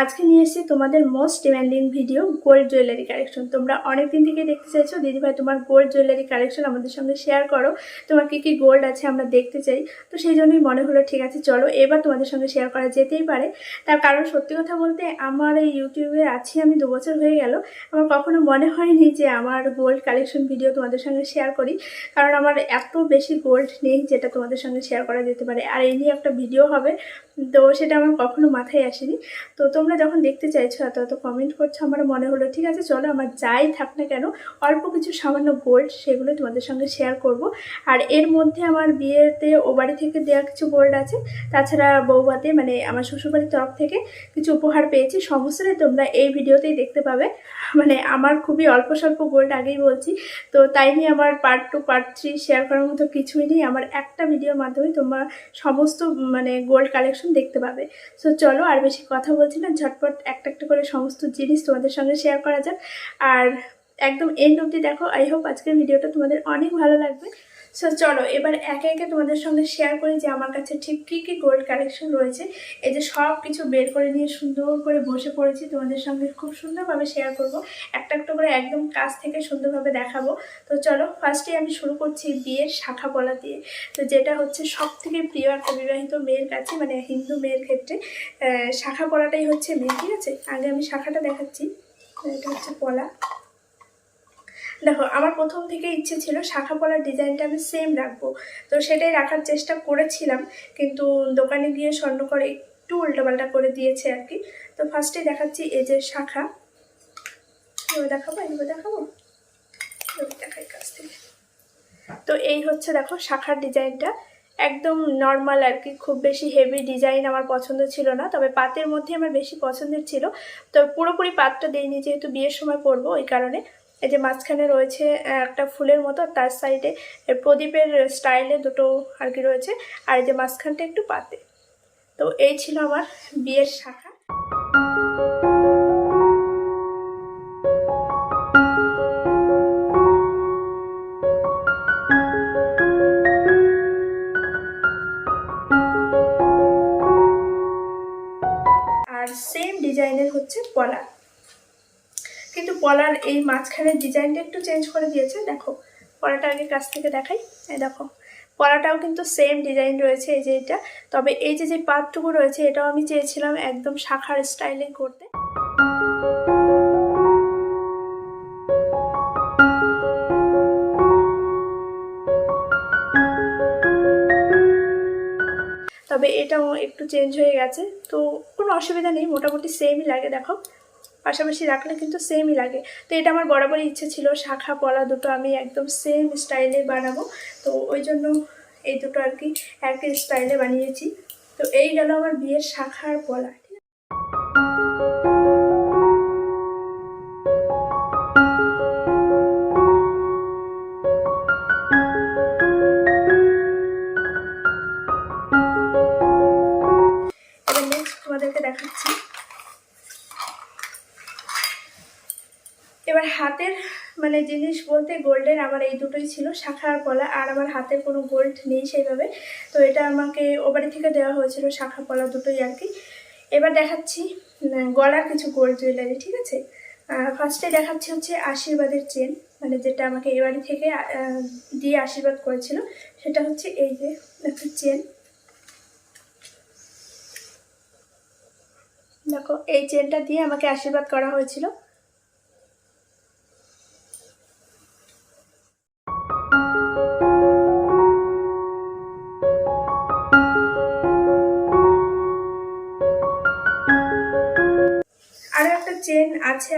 আজকে নিয়ে এসেছি তোমাদের most demanding video gold jewellery collection তোমরা অনেক দিন থেকে দেখতে চাইছো, দিদিভাই তোমার গোল্ড জুয়েলারি কালেকশন আমাদের সঙ্গে শেয়ার করো। তোমার কী কী গোল্ড আছে আমরা দেখতে চাই। তো সেই জন্যই মনে হলো, ঠিক আছে, চলো এবার তোমাদের সঙ্গে শেয়ার করা যেতেই পারে। তার কারণ সত্যি কথা বলতে আমার এই ইউটিউবে আছি আমি দু বছর হয়ে গেল। আমার কখনো মনে হয়নি যে আমার গোল্ড কালেকশন ভিডিও তোমাদের সঙ্গে শেয়ার করি। কারণ আমার এত বেশি গোল্ড নেই যেটা তোমাদের সঙ্গে শেয়ার করা যেতে পারে। আর এই নিয়ে একটা ভিডিও হবে। তো সেটা আমার কখনো মাথায় আসেনি। তো তোমরা যখন দেখতে চাইছো, এত এত কমেন্ট করছ, আমার মনে হলো, ঠিক আছে, চলো, আমার যাই থাক না কেন, অল্প কিছু সামান্য গোল্ড সেগুলো তোমাদের সঙ্গে শেয়ার করব। আর এর মধ্যে আমার বিয়েতে ও বাড়ি থেকে দেওয়া কিছু গোল্ড আছে। তাছাড়া বৌভাতে মানে আমার শ্বশুরবাড়ির তরফ থেকে কিছু উপহার পেয়েছি। সমস্তটাই তোমরা এই ভিডিওতেই দেখতে পাবে। মানে আমার খুবই অল্প স্বল্প গোল্ড আগেই বলছি। তো তাই নিয়ে আমার part two part three share করার মতো কিছুই নেই। আমার একটা ভিডিওর মাধ্যমে তোমরা সমস্ত মানে গোল্ড কালেকশন দেখতে পাবে। সো চলো আর বেশি কথা বলছি না। ঝটপট একটা একটা করে সমস্ত জিনিস তোমাদের সঙ্গে শেয়ার করা যাক। আর একদম এন্ড অবধি দেখো। আই হোপ আজকের ভিডিওটা তোমাদের অনেক ভালো লাগবে। সো চলো, এবার একে একে তোমাদের সঙ্গে শেয়ার করি যে আমার কাছে ঠিক কী কী গোল্ড কালেকশন রয়েছে। এই যে সব কিছু বের করে নিয়ে সুন্দর করে বসে পড়েছি, তোমাদের সঙ্গে খুব সুন্দরভাবে শেয়ার করব। একটা একটা করে একদম কাছ থেকে সুন্দরভাবে দেখাবো। তো চলো ফার্স্টে আমি শুরু করছি বিয়ের শাখা পলা দিয়ে। তো যেটা হচ্ছে সব থেকে প্রিয় একটা বিবাহিত মেয়ের কাছে মানে হিন্দু মেয়ের ক্ষেত্রে শাখা পলাটাই হচ্ছে মেয়ে, ঠিক আছে? আগে আমি শাখাটা দেখাচ্ছি। এটা হচ্ছে পলা। দেখো, আমার প্রথম থেকে ইচ্ছে ছিল শাখা পলার ডিজাইনটা আমি সেম রাখব। তো সেটাই রাখার চেষ্টা করেছিলাম, কিন্তু দোকানে গিয়ে স্বর্ণকর একটু উল্টোপাল্টা করে দিয়েছে আর কি। তো ফার্স্টে দেখাচ্ছি এই যে শাখা। দেখাবো এবার দেখাবো? দেখাই কাছ থেকে। তো এই হচ্ছে দেখো শাখার ডিজাইনটা। একদম নর্মাল আর কি, খুব বেশি হেভি ডিজাইন আমার পছন্দ ছিল না, তবে পাতের মধ্যে আমার বেশি পছন্দের ছিল। তো পুরোপুরি পাতটা দিইনি, যেহেতু বিয়ের সময় পরবো ওই কারণে। এই যে মাঝখানে রয়েছে একটা ফুলের মতো তার সাইডে প্রদীপের স্টাইলে দুটো আর কি রয়েছে। আর এই যে মাঝখানটা একটু পাতে। তো এই ছিল আমার বিয়ের শাখা। পলার এই মাঝখানের ডিজাইনটা একটু চেঞ্জ করে দিয়েছে। দেখো, পলাটা আগে কাছ থেকে দেখাই। এই দেখো, পলাটাও কিন্তু সেম ডিজাইন রয়েছে, এই যে এটা। তবে এই যে যে পাতটুকু রয়েছে, এটাও আমি চেয়েছিলাম একদম শাখার স্টাইলে করতে। তবে এটাও একটু চেঞ্জ হয়ে গেছে। তো কোনো অসুবিধা নেই, মোটামুটি সেমই লাগে, দেখো। পাশাপাশি রাখলে কিন্তু সেমই লাগে। তো এটা আমার বরাবরই ইচ্ছে ছিল, শাখা, পলা দুটো আমি একদম সেম স্টাইলে বানাবো। তো ওই জন্য এই দুটো আর কি একই স্টাইলে বানিয়েছি। তো এই গেল আমার বিয়ের শাখার পলা। জিনিস বলতে গোল্ডের আমার এই দুটোই ছিল, শাখা আর পলা, আর আমার হাতে কোনো গোল্ড নেই সেইভাবে। তো এটা আমাকে ও বাড়ি থেকে দেওয়া হয়েছিল, শাখা, পলা দুটোই আর কি। এবার দেখাচ্ছি গলার কিছু গোল্ড জুয়েলারি ঠিক আছে? ফার্স্টে দেখাচ্ছি হচ্ছে আশীর্বাদের চেন মানে যেটা আমাকে এ বাড়ি থেকে দিয়ে আশীর্বাদ করেছিল। সেটা হচ্ছে এই যে, একটা চেন দেখো, এই চেনটা দিয়ে আমাকে আশীর্বাদ করা হয়েছিল।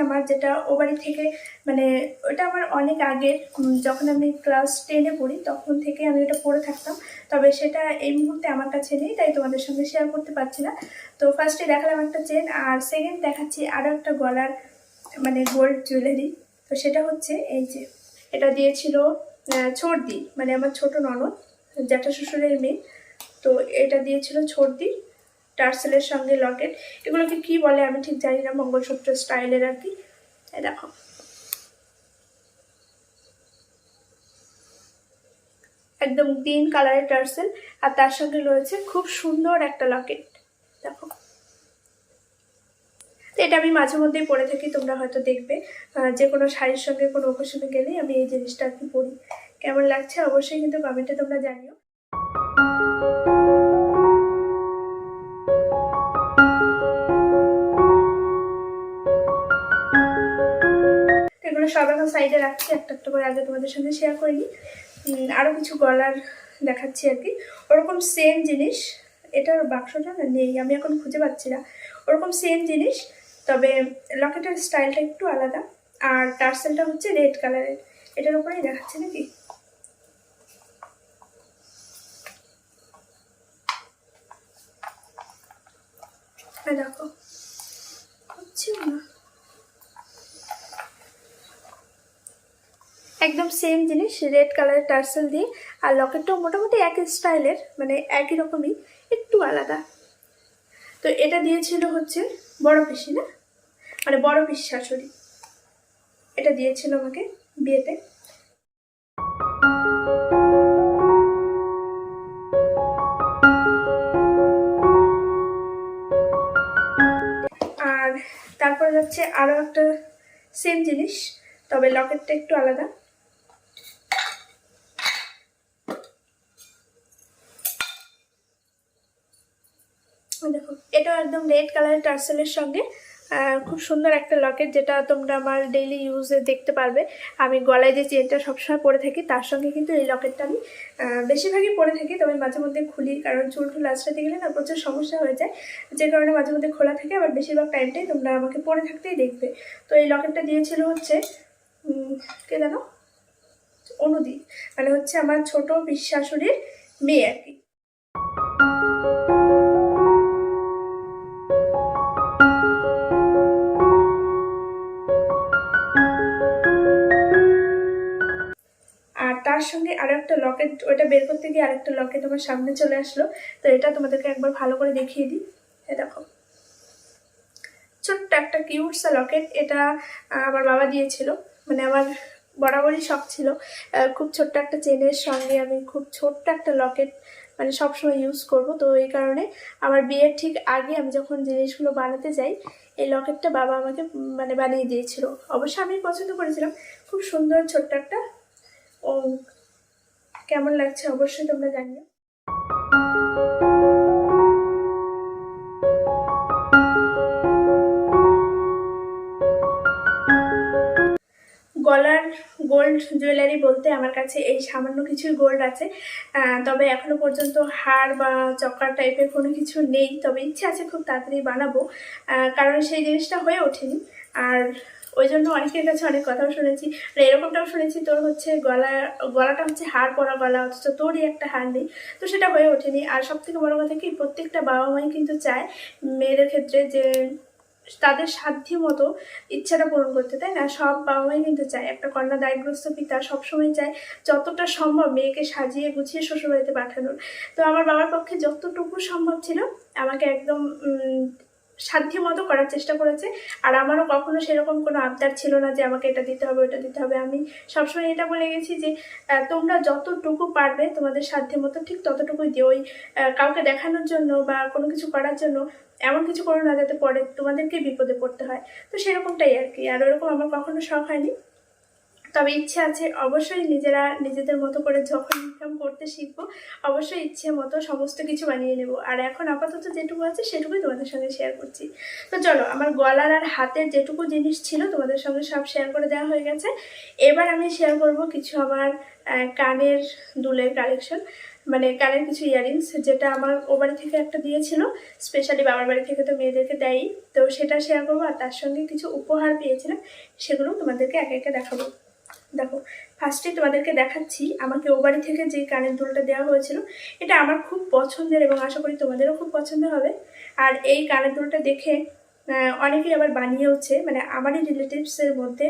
আমার যেটা ও বাড়ি থেকে মানে ওটা আমার অনেক আগের। যখন আমি ক্লাস টেনে পড়ি, তখন থেকে আমি ওটা পড়ে থাকতাম। তবে সেটা এই মুহূর্তে আমার কাছে নেই, তাই তোমাদের সঙ্গে শেয়ার করতে পারছি না। তো ফার্স্টে দেখালাম একটা চেন আর সেকেন্ড দেখাচ্ছি আরও একটা গলার মানে গোল্ড জুয়েলারি তো সেটা হচ্ছে এই যে, এটা দিয়েছিল ছোটদি মানে আমার ছোট ননদ জ্যাঠা শ্বশুরের মেয়ে। তো এটা দিয়েছিল ছোটদি টার্সেলের সঙ্গে লকেট। এগুলোকে কি বলে আমি ঠিক জানি না, মঙ্গলসূত্র স্টাইলের আর কি। দেখো। একদম গ্রিন কালারের টার্সেল, আর তার সঙ্গে রয়েছে খুব সুন্দর একটা লকেট। দেখো। তো এটা আমি মাঝে মধ্যেই পরে থাকি, তোমরা হয়তো দেখবে। যে কোনো শাড়ির সঙ্গে, কোনো অকেশনে গেলেই আমি এই জিনিসটা আর কি পরি। কেমন লাগছে অবশ্যই কিন্তু কমেন্টে তোমরা জানিও। সব এখন সাইডে রাখছি একটা একটা করে আগে তোমাদের সঙ্গে শেয়ার করিনি। উম, আরও কিছু গলার দেখাচ্ছি আর কি। ওরকম সেম জিনিস এটার বাক্সটা না নেই আমি এখন খুঁজে পাচ্ছি না। ওরকম সেম জিনিস তবে লকেটের স্টাইলটা একটু আলাদা। আর টার্সেলটা হচ্ছে রেড কালারের। এটার উপরেই দেখাচ্ছে নাকি? হ্যাঁ দেখো। হচ্ছে না। একদম সেম জিনিস রেড কালারের টার্সেল দিয়ে। আর লকেটটাও মোটামুটি একই স্টাইলের মানে একই রকমই, একটু আলাদা। তো এটা দিয়েছিল হচ্ছে বড় পিসি না? মানে বড় পিসি শাশুড়ি। এটা দিয়েছিল আমাকে বিয়েতে। আর তারপরে যাচ্ছে আরও একটা সেম জিনিস, তবে লকেটটা একটু আলাদা ওই দেখো এটাও একদম রেড কালারের টার্সেলের সঙ্গে খুব সুন্দর একটা লকেট যেটা তোমরা আমার ডেইলি ইউজে দেখতে পারবে। আমি গলায় যে চেনটা সবসময় পরে থাকি, তার সঙ্গে কিন্তু এই লকেটটা আমি বেশিরভাগই পরে থাকি। তবে মাঝে মধ্যে খুলি, কারণ চুল টুল আঁচড়াতে গেলে না প্রচুর সমস্যা হয়ে যায়। যে কারণে মাঝে মধ্যে খোলা থাকে, আবার বেশিরভাগ টাইমটাই তোমরা আমাকে পরে থাকতেই দেখবে। তো এই লকেটটা দিয়েছিল হচ্ছে কে জানো অনুদি মানে হচ্ছে আমার ছোট বিশ্বাসুরের মেয়ে আর কি। তার সঙ্গে আরও একটা লকেট ওটা বের করতে গিয়ে আরেকটা লকেট আমার সামনে চলে আসলো। তো এটা তোমাদেরকে একবার ভালো করে দেখিয়ে দিই। এ দেখো। ছোট্ট একটা কিউট লকেট এটা আমার বাবা দিয়েছিল। মানে আমার বরাবরই শখ ছিল। খুব ছোট্ট একটা চেনের সঙ্গে আমি খুব ছোট্ট একটা লকেট মানে সবসময় ইউজ করব। তো এই কারণে আমার বিয়ের ঠিক আগে আমি যখন জিনিসগুলো বানাতে যাই, এই লকেটটা বাবা আমাকে মানে বানিয়ে দিয়েছিল। অবশ্য আমি পছন্দ করেছিলাম। খুব সুন্দর ছোট্ট একটা ও, কেমন লাগছে? অবশ্যই তোমরা জানিও। গলার গোল্ড জুয়েলারি বলতে আমার কাছে এই সামান্য কিছুই গোল্ড আছে। তবে এখনও পর্যন্ত হার বা চক্কর টাইপের কোনো কিছু নেই। তবে ইচ্ছে আছে খুব তাড়াতাড়ি বানাবো। কারণ সেই জিনিসটা হয়ে ওঠেনি। আর ওই জন্য অনেকের কাছে অনেক কথাও শুনেছি। আর এরকমটাও শুনেছি, তোর হচ্ছে গলা, গলাটা হচ্ছে হার পরা গলা, অথচ তোরই একটা হার নেই। তো সেটা হয়ে ওঠেনি। আর সব থেকে বড় কথা কি, প্রত্যেকটা বাবা মাই কিন্তু চায় মেয়েদের ক্ষেত্রে যে তাদের সাধ্য মতো ইচ্ছাটা পূরণ করতে, তাই না? সব বাবা মাই কিন্তু চায়। একটা কন্যা দায়গ্রস্ত পিতা সবসময় চায় যতটা সম্ভব মেয়েকে সাজিয়ে গুছিয়ে শ্বশুরবাড়িতে পাঠানোর। তো আমার বাবার পক্ষে যতটুকু সম্ভব ছিল, আমাকে একদম মতো করার চেষ্টা করেছে। আর আমারও কখনো সেরকম কোনো আবদার ছিল না যে আমাকে এটা দিতে হবে, ওটা দিতে হবে। আমি সবসময় এটা বলে গেছি যে তোমরা যতটুকু পারবে তোমাদের সাধ্য মতো, ঠিক ততটুকুই দিও। ওই কাউকে দেখানোর জন্য বা কোনো কিছু করার জন্য এমন কিছু করো না যাতে পরে তোমাদেরকে বিপদে পড়তে হয়। তো সেরকমটাই আর কি। আর ওরকম আমার কখনো শখ হয়নি। তবে ইচ্ছে আছে অবশ্যই নিজেরা নিজেদের মতো করে যখন ইনকাম করতে শিখব, অবশ্যই ইচ্ছে মতো সমস্ত কিছু বানিয়ে নেব। আর এখন আপাতত যেটুকু আছে সেটুকুই তোমাদের সঙ্গে শেয়ার করছি। তো চলো, আমার গলার আর হাতের যেটুকু জিনিস ছিল তোমাদের সঙ্গে সব শেয়ার করে দেওয়া হয়ে গেছে। এবার আমি শেয়ার করব কিছু আমার কানের দুলের কালেকশন মানে কানের কিছু ইয়ারিংস যেটা আমার ও বাড়ি থেকে একটা দিয়েছিল। স্পেশালি বাবার বাড়ি থেকে তো মেয়েদেরকে দেয়ই। তো সেটা শেয়ার করব আর তার সঙ্গে কিছু উপহার পেয়েছিলাম, সেগুলো তোমাদেরকে একে একে দেখাবো। দেখো ফার্স্টে তোমাদেরকে দেখাচ্ছি, আমাকে ও বাড়ি থেকে যে কানের দুলটা দেওয়া হয়েছিল, এটা আমার খুব পছন্দের এবং আশা করি তোমাদেরও খুব পছন্দ হবে। আর এই কানের দুলটা দেখে অনেকেই আবার বানিয়েওছে মানে আমারই রিলেটিভসের মধ্যে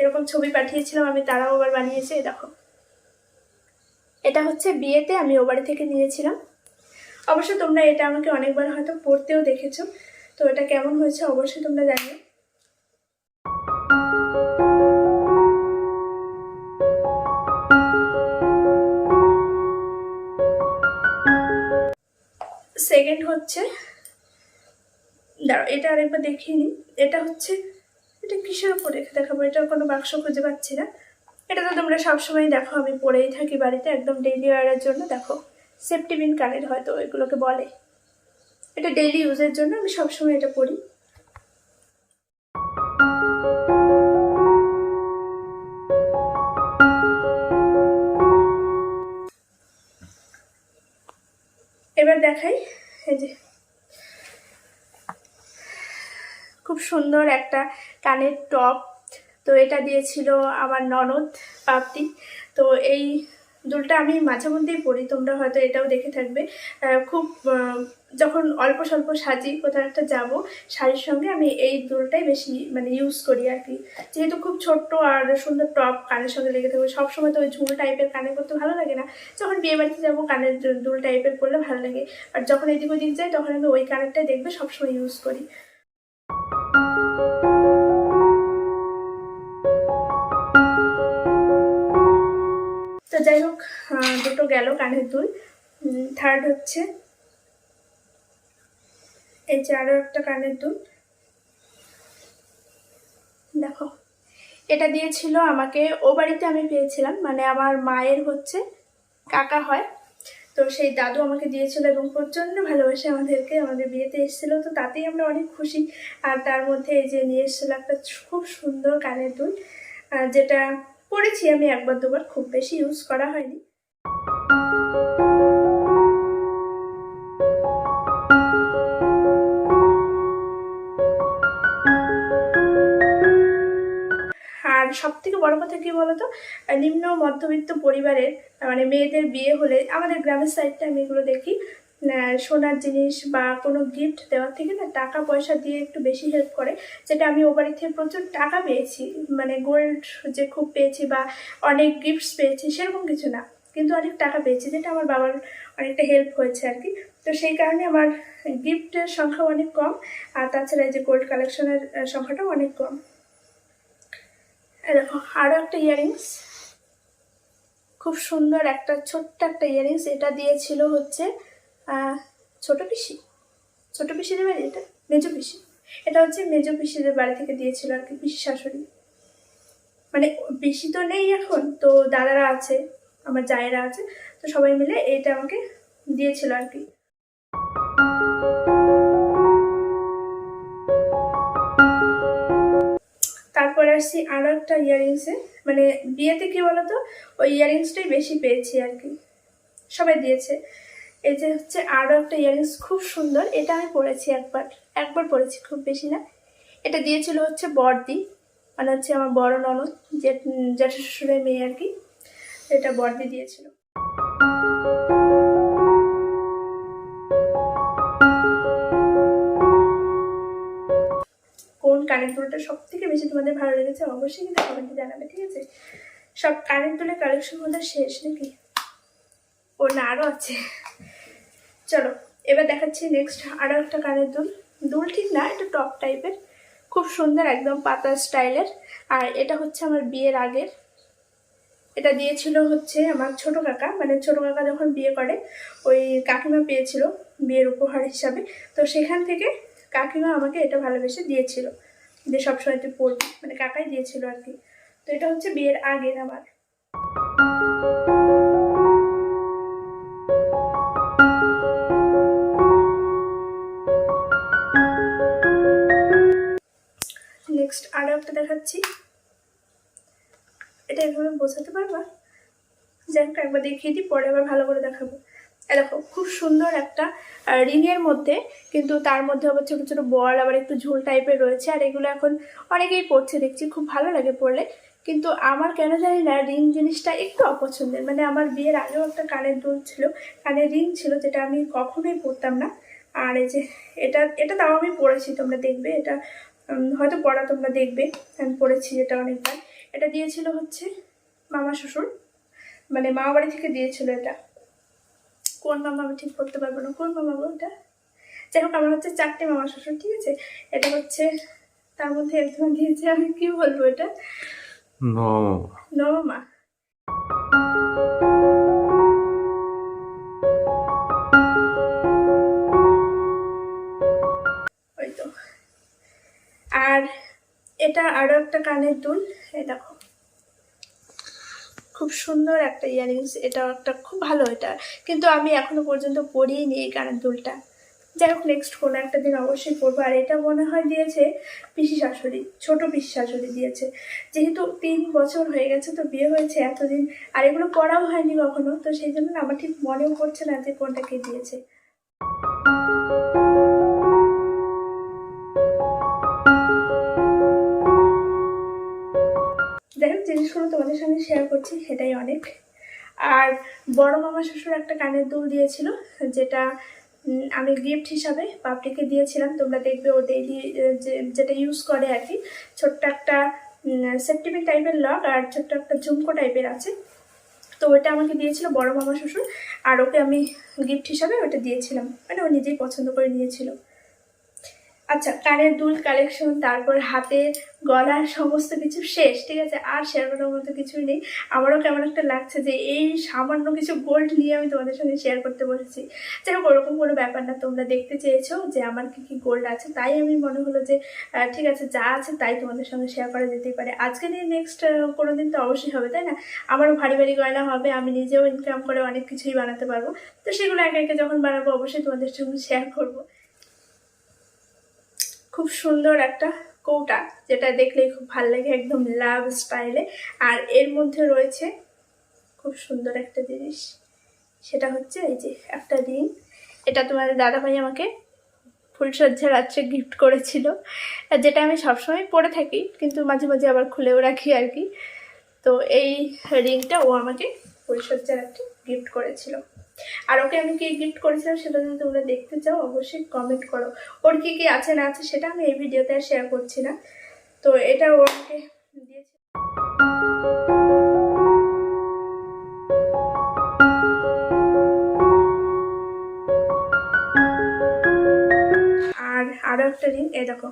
এরকম ছবি পাঠিয়েছিলাম আমি, তারাও আবার বানিয়েছে দেখো। এটা হচ্ছে বিয়েতে আমি ও বাড়ি থেকে নিয়েছিলাম। অবশ্য তোমরা এটা আমাকে অনেকবার হয়তো পড়তেও দেখেছ, তো এটা কেমন হয়েছে অবশ্যই তোমরা জানিও। সেকেন্ড হচ্ছে, দাঁড়াও, এটা আরেকবার দেখিয়ে নিই। এটা হচ্ছে, এটা কিসের উপর রেখে দেখাবো? এটার কোনো বাক্স খুঁজে পাচ্ছি না। এটা তো তোমরা সবসময় দেখো, আমি পরেই থাকি বাড়িতে, একদম ডেইলি ওয়ারের জন্য। দেখো সেফটি বিন কানের হয়তো এগুলোকে বলে। এটা ডেইলি ইউজের জন্য আমি সবসময় এটা পরি এবার দেখাই, এই যে। খুব সুন্দর একটা কানের টপ। তো এটা দিয়েছিল আমার ননদ পাপটি তো এই দুলটা আমি মাঝে মধ্যেই পরি, তোমরা হয়তো এটাও দেখে থাকবে। খুব যখন অল্প স্বল্প সাজি কোথাও একটা যাব, শাড়ির সঙ্গে আমি এই দুলটাই বেশি মানে ইউজ করি আর কি। যেহেতু খুব ছোট্ট আর সুন্দর টপ কানের সঙ্গে লেগে থাকবে, সবসময় তো ওই ঝুল টাইপের কানে করতে ভালো লাগে না। যখন বিয়ে বাড়িতে যাব, কানের দুল টাইপের করলে ভালো লাগে। আর যখন এদিক ওদিক যাই, তখন আমি ওই কানেরটাই দেখবে সবসময় ইউজ করি। যাই হোক দুটো গেল কানের দুল। থার্ড হচ্ছে। এই যে আরও একটা কানের দুল। দেখো, এটা দিয়েছিল আমাকে, ও বাড়িতে আমি পেয়েছিলাম মানে আমার মায়ের হচ্ছে কাকা হয়। তো সেই দাদু আমাকে দিয়েছিল এবং প্রচণ্ড ভালোবাসে আমাদেরকে, আমাদের বিয়েতে এসেছিল, তো তাতেই আমরা অনেক খুশি। আর তার মধ্যে এই যে নিয়ে এসেছিল একটা খুব সুন্দর কানের দুল যেটা পরেছি আমি একবার দুবার, খুব বেশি ইউজ করা হয়নি। আর সব থেকে বড় কথা কি বলতো? নিম্ন মধ্যবিত্ত পরিবারের মানে মেয়েদের বিয়ে হলে আমাদের গ্রামের সাইডটা আমি এগুলো দেখি। সোনার জিনিস বা কোনো গিফট দেওয়ার থেকে না টাকা পয়সা দিয়ে একটু বেশি হেল্প করে। যেটা আমি ও বাড়ি থেকে প্রচুর টাকা পেয়েছি মানে গোল্ড যে খুব পেয়েছি বা অনেক গিফটস পেয়েছি সেরকম কিছু না, কিন্তু অনেক টাকা পেয়েছি যেটা আমার বাবার অনেকটা হেল্প হয়েছে আর কি। তো সেই কারণে আমার গিফটের সংখ্যা অনেক কম, আর তাছাড়া যে গোল্ড কালেকশনের সংখ্যাটাও অনেক কম। দেখো আরও একটা ইয়ারিংস খুব সুন্দর একটা, ছোট্ট একটা ইয়ারিংস এটা দিয়েছিল হচ্ছে ছোট পিসি? ছোট পিসিদের বাড়ি এটা? মেজো পিসি? এটা হচ্ছে মেজো পিসিদের বাড়ি থেকে দিয়েছিল আর কি পিসি শাশুড়ি। মানে পিসি তো নেই এখন, তো দাদারা আছে, আমার জায়েরা আছে, তো সবাই মিলে এটা আমাকে দিয়েছিল আর কি। তারপর আসছি আরও একটা ইয়ারিংসে মানে বিয়েতে কি বলতো? ওই ইয়ারিংসটাই বেশি পেয়েছি আর কি। সবাই দিয়েছে। এই যে হচ্ছে আরও একটা ইয়ারিংস খুব সুন্দর, এটা আমি পরেছি একবার একবার পরেছি খুব বেশি না। এটা দিয়েছিল হচ্ছে বড়দি মানে হচ্ছে আমার বড় ননদ, যে জ্যাঠা শ্বশুরের মেয়ে আর কি, এটা বড়দি দিয়েছিল। কোন কানের দুলটা সব থেকে বেশি তোমাদের ভালো লেগেছে অবশ্যই কিন্তু কমেন্টে জানাবে, ঠিক আছে? সব কানের দুলের কালেকশন মধ্যে শেষ নাকি? ও না আরও আছে। চলো, এবার দেখাচ্ছি নেক্সট আরও একটা কানের দুল। দুল ঠিক না, এটা টপ টাইপের খুব সুন্দর, একদম পাতা স্টাইলের আর এটা হচ্ছে আমার বিয়ের আগের। এটা দিয়েছিল হচ্ছে আমার ছোট কাকা। মানে ছোট কাকা যখন বিয়ে করে, ওই কাকিমা পেয়েছিল বিয়ের উপহার হিসাবে। তো সেখান থেকে কাকিমা আমাকে এটা ভালোবেসে দিয়েছিল। যে সবসময় তুই পড়বি। মানে কাকাই দিয়েছিল আর কি। তো এটা হচ্ছে বিয়ের আগের আমার। নেক্সট আরও একটা দেখাচ্ছি। এটা এভাবে বোঝাতে পারবা? যাই হোক, একবার দেখিয়ে দিই, পরে আবার ভালো করে দেখাবো। দেখো, খুব সুন্দর একটা রিংয়ের মধ্যে, কিন্তু তার মধ্যে আবার ছোটো ছোটো বল, আবার একটু ঝোল টাইপের রয়েছে, আর এগুলো এখন অনেকেই পড়ছে, দেখছি খুব ভালো লাগে পড়লে। কিন্তু আমার কেন জানি না, রিং জিনিসটা একটু অপছন্দের। মানে আমার বিয়ের আগেও একটা কানের দুল ছিল, কানের রিং ছিল, যেটা আমি কখনোই পরতাম না। আর এই যে, এটা এটা তাও আমি পড়েছি, তোমরা দেখবে, এটা হয়তো পড়া তোমরা দেখবে। আমি পড়েছি যেটা অনেকবার। এটা দিয়েছিল হচ্ছে মামা শ্বশুর। মানে মামা বাড়ি থেকে দিয়েছিল এটা। কোন মামা আমি ঠিক করতে পারব না। কোন মামা ওটা এটা? যাই হোক আমার হচ্ছে চারটে মামা শ্বশুর ঠিক আছে? এটা হচ্ছে তার মধ্যে একজন দিয়েছে আমি কি বলব এটা? No. কানের দুল, এই দেখো। খুব সুন্দর একটা ইয়ারিংস এটা একটা খুব ভালো এটা। কিন্তু আমি এখনও পর্যন্ত পরিনি এই কানের দুলটা। যাই হোক নেক্সট কোনো একটা দিন অবশ্যই পরবো। আর এটা মনে হয় দিয়েছে পিসি শাশুড়ি, ছোট পিসি শাশুড়ি দিয়েছে। যেহেতু তিন বছর হয়ে গেছে তো বিয়ে হয়েছে এতদিন, আর এগুলো পড়াও হয়নি কখনো। তো সেই জন্য আমার ঠিক মনেও করছে না যে কোনটা কে দিয়েছে। জিনিসগুলো তোমাদের সঙ্গে শেয়ার করছি, সেটাই অনেক। আর বড় মামা শ্বশুর একটা কানের দুল দিয়েছিল, যেটা আমি গিফট হিসাবে পাপড়িকে দিয়েছিলাম। তোমরা দেখবে ও ডেইলি যেটা ইউজ করে আর কি। ছোট্ট একটা সেপ্টিপিক টাইপের লক আর ছোট্ট একটা ঝুমকো টাইপের আছে। তো ওটা আমাকে দিয়েছিল বড় মামা শ্বশুর, আর ওকে আমি গিফট হিসাবে ওটা দিয়েছিলাম। মানে ও নিজেই পছন্দ করে নিয়েছিল। আচ্ছা কানের দুল কালেকশন তারপর হাতে গলার সমস্ত কিছু শেষ, ঠিক আছে? আর শেয়ার করার মতো কিছুই নেই। আমারও কেমন একটা লাগছে যে এই সামান্য কিছু গোল্ড নিয়ে আমি তোমাদের সঙ্গে শেয়ার করতে বসেছি। যেন ওরকম কোনো ব্যাপার না, তোমরা দেখতে চেয়েছো যে আমার কি কি গোল্ড আছে, তাই আমি মনে হলো যে ঠিক আছে, যা আছে তাই তোমাদের সঙ্গে শেয়ার করা যেতেই পারে। আজকে নিয়ে নেক্সট কোনো দিন তো অবশ্যই হবে, তাই না? আমারও ভারী ভারী গয়না হবে, আমি নিজেও ইনকাম করে অনেক কিছুই বানাতে পারব। তো সেগুলো একে একে যখন বানাবো, অবশ্যই তোমাদের সঙ্গে শেয়ার করব। খুব সুন্দর একটা কৌটা, যেটা দেখলেই খুব ভালো লাগে একদম লাভ স্টাইলে আর এর মধ্যে রয়েছে খুব সুন্দর একটা জিনিস, সেটা হচ্ছে এই যে একটা রিং। এটা তোমাদের দাদাভাই আমাকে ফুলসজ্জা রাত্রে গিফট করেছিল যেটা আমি সবসময় পরে থাকি, কিন্তু মাঝে মাঝে আবার খুলেও রাখি আর কি। তো এই রিংটা ও আমাকে ফুলসজ্জা রাত্রে গিফট করেছিল। আর ওকে আমি কি গিফট করেছিলাম সেটা যদি তোমরা দেখতে চাও, অবশ্যই কমেন্ট করো। ওর কি কি আছে না আছে সেটা আমি এই ভিডিওতে আর শেয়ার করছি না। তো এটা ও আমাকে দিয়েছে। আর আরও একটা রিং দেখো।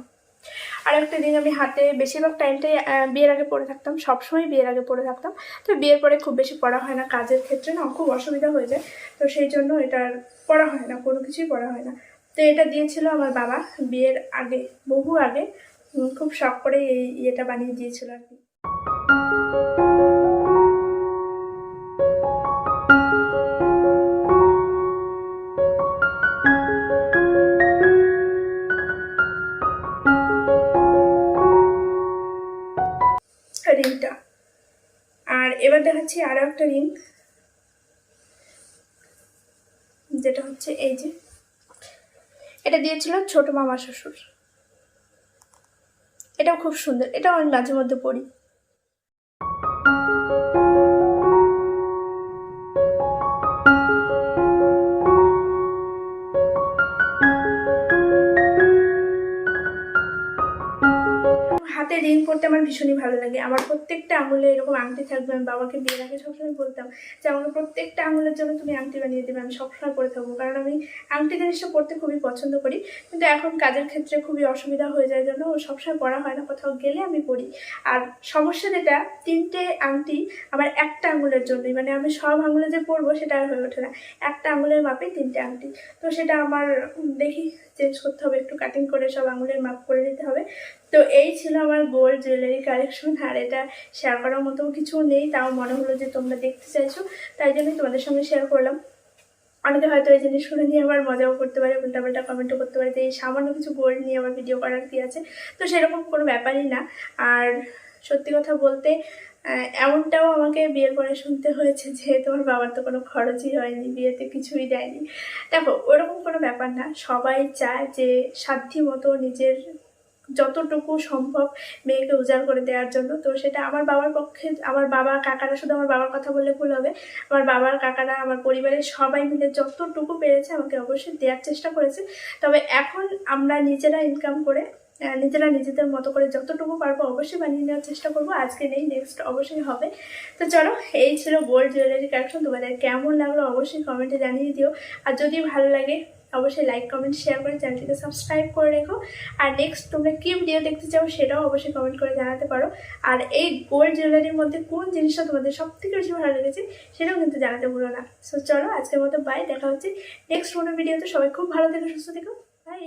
আর একটা দিন আমি হাতে বেশিরভাগ টাইমটাই বিয়ের আগে পড়ে থাকতাম, সবসময় বিয়ের আগে পড়ে থাকতাম। তো বিয়ের পরে খুব বেশি পড়া হয় না, কাজের ক্ষেত্রে না খুব অসুবিধা হয়ে যায়। তো সেই জন্য এটা আর পড়া হয় না, কোনো কিছুই পড়া হয় না। তো এটা দিয়েছিল আমার বাবা, বিয়ের আগে, বহু আগে। খুব শখ করে এই ইয়েটা বানিয়ে দিয়েছিল আর কি। একটা রিং যেটা হচ্ছে এই যে, এটা দিয়েছিল ছোট মামা শ্বশুর। এটাও খুব সুন্দর, এটাও আমি মাঝে মধ্যে পড়ি। আমার ভীষণই ভালো লাগে। আমার প্রত্যেকটা আঙুলে এরকম আংটি থাকবে, আমি বাবাকে বিয়ের আগে সবসময় বলতাম যে, আমাকে প্রত্যেকটা আঙুলের জন্য তুমি আংটি বানিয়ে দেবে, আমি সবসময় পরে থাকব। কারণ আমি আংটি জিনিসটা পরতে খুবই পছন্দ করি। কিন্তু এখন কাজের ক্ষেত্রে খুবই অসুবিধা হয়ে যায় জন্য সবসময় পরা হয় না, কোথাও গেলে আমি পরি। আর সমস্যা যেটা, তিনটে আংটি আমার একটা আঙুলের জন্যই মানে আমি সব আঙুলে যে পরবো সেটা আর হয়ে ওঠে না। একটা আঙুলের মাপে তিনটে আংটি। তো সেটা আমার দেখি, চেঞ্জ করতে হবে, একটু কাটিং করে সব আঙুলের মাপ করে নিতে হবে। তো এই ছিল আমার গোল্ড জুয়েলারি কালেকশন। আর এটা শেয়ার করার মতো কিছু নেই, তাও মনে হলো যে তোমরা দেখতে চাইছো, তাই জন্যই তোমাদের সঙ্গে শেয়ার করলাম। অনেকে হয়তো এই জিনিসগুলো নিয়ে আবার মজাও করতে পারে, উল্টাপাল্টা কমেন্টও করতে পারে যে এই সামান্য কিছু গোল্ড নিয়ে আবার ভিডিও করার কি আছে? তো সেরকম কোনো ব্যাপারই না। আর সত্যি কথা বলতে এমনটাও আমাকে বিয়ের পরে শুনতে হয়েছে যে তোমার বাবার তো কোনো খরচই হয়নি, বিয়েতে কিছুই দেয়নি। দেখো, ওরকম কোনো ব্যাপার না, সবাই চায় যে সাধ্যি মতো নিজের যতটুকু সম্ভব মেয়েকে উজাড় করে দেওয়ার জন্য। তো সেটা আমার বাবার পক্ষে, আমার বাবা, কাকারা শুধু আমার বাবার কথা বললে ভুল হবে। আমার বাবার, কাকারা, আমার পরিবারের সবাই মিলে যতটুকু পেরেছে আমাকে অবশ্যই দেওয়ার চেষ্টা করেছে। তবে এখন আমরা নিজেরা ইনকাম করে নিজেরা নিজেদের মতো করে যতটুকু পারব অবশ্যই বানিয়ে নেওয়ার চেষ্টা করব। আজকে নেই নেক্সট অবশ্যই হবে। তো চলো, এই ছিল গোল্ড জুয়েলারি কালেকশন তোমাদের কেমন লাগল অবশ্যই কমেন্টে জানিয়ে দিও। আর যদি ভালো লাগে অবশ্যই লাইক কমেন্ট শেয়ার করে চ্যানেলটিকে সাবস্ক্রাইব করে রেখো। আর নেক্সট তোমরা কী ভিডিও দেখতে চাও সেটাও অবশ্যই কমেন্ট করে জানাতে পারো। আর এই গোল্ড জুয়েলারির মধ্যে কোন জিনিসটা তোমাদের সব থেকে বেশি ভালো লেগেছে সেটাও কিন্তু জানাতে ভুলো না। সো চলো আজকের মতো বাই দেখা হচ্ছে নেক্সট কোনো ভিডিওতে সবাই খুব ভালো থেকো, সুস্থ থেকো। বাই